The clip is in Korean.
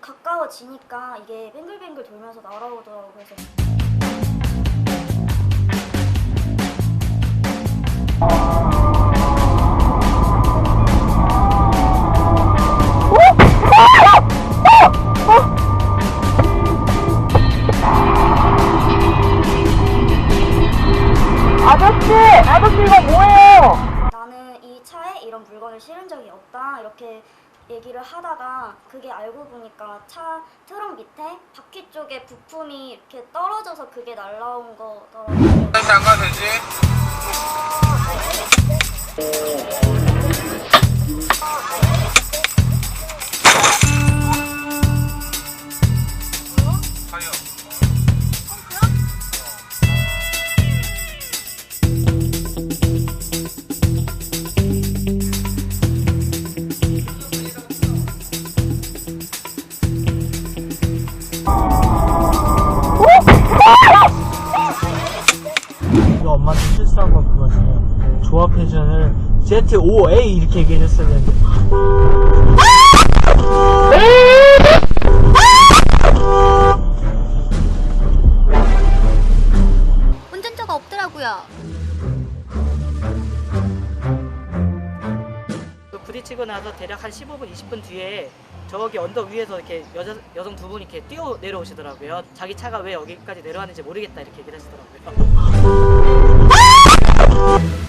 가까워지니까 이게 뱅글뱅글 돌면서 날아오더라고요. 그래서 아저씨! 아저씨 이거 뭐예요? 나는 이 차에 이런 물건을 실은 적이 없다 이렇게 얘기를 하다가 그게 알고 보니까 차 트렁 밑에 바퀴 쪽에 부품이 이렇게 떨어져서 그게 날라온 거더라고요. 가도 되지? 엄마한테 실수한 건 그거지. 조합 회전을 Z5A 이렇게 얘기를 했어야 되는데. 운전자가 없더라고요. 그 부딪히고 나서 대략 한 15분, 20분 뒤에 저기 언덕 위에서 이렇게 여자, 여성 두 분이 이렇게 뛰어 내려오시더라고요. 자기 차가 왜 여기까지 내려왔는지 모르겠다 이렇게 얘기를 하시더라고요. you